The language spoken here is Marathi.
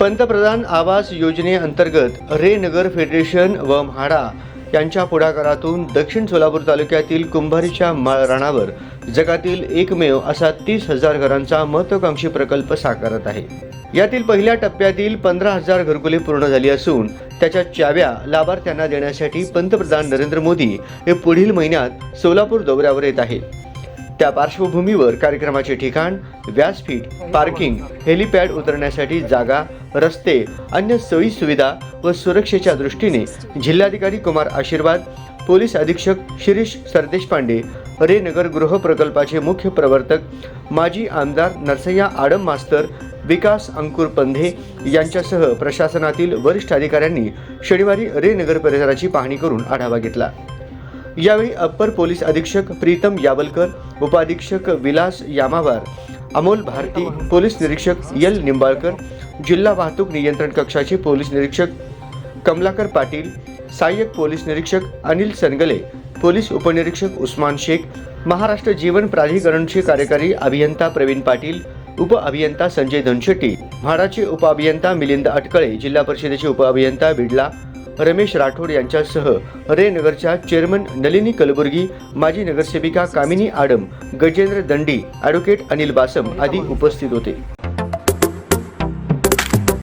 पंतप्रधान आवास योजनेअंतर्गत रे नगर फेडरेशन व म्हाडा यांच्या पुढाकारातून दक्षिण सोलापूर तालुक्यातील कुंभारीच्या माळ राणावर जगातील एकमेव असा तीस हजार घरांचा महत्वाकांक्षी प्रकल्प साकारत आहे. यातील पहिल्या टप्प्यातील पंधरा हजार घरकुले पूर्ण झाली असून त्याच्या चाव्या लाभार्थ्यांना देण्यासाठी पंतप्रधान नरेंद्र मोदी हे पुढील महिन्यात सोलापूर दौऱ्यावर येत आहेत. त्या पार्श्वभूमीवर कार्यक्रमाचे ठिकाण व्यासपीठ पार्किंग हेलिपॅड उतरण्यासाठी जागा रस्ते अन्य सोयी सुविधा व सुरक्षेच्या दृष्टीने जिल्हाधिकारी कुमार आशीर्वाद पोलीस अधीक्षक शिरीष सरदेशपांडे रेनगर गृह प्रकल्पाचे मुख्य प्रवर्तक माजी आमदार नरसय्या आडम मास्तर विकास अंकुर पंधे यांच्यासह प्रशासनातील वरिष्ठ अधिकाऱ्यांनी शनिवारी रेनगर परिसराची पाहणी करून आढावा घेतला. यावेळी अप्पर पोलीस अधीक्षक प्रीतम यावलकर उपाधीक्षक विलास यामावार अमोल भारती पोलीस निरीक्षक यल निंबाळकर जिल्हा वाहतूक नियंत्रण कक्षाचे पोलीस निरीक्षक कमलाकर पाटील सहाय्यक पोलीस निरीक्षक अनिल सनगले पोलीस उपनिरीक्षक उस्मान शेख महाराष्ट्र जीवन प्राधिकरणचे कार्यकारी अभियंता प्रवीण पाटील उप अभियंता संजय धनशेट्टी म्हाडाचे उप अभियंता मिलिंद अटकळे जिल्हा परिषदेचे उप अभियंता बिडला रमेश राठोड यांच्यासह रेनगरच्या चेअरमन नलिनी कलबुर्गी माजी नगरसेविका कामिनी आडम गजेंद्र दंडी ॲडव्होकेट अनिल बासम आदी उपस्थित होते.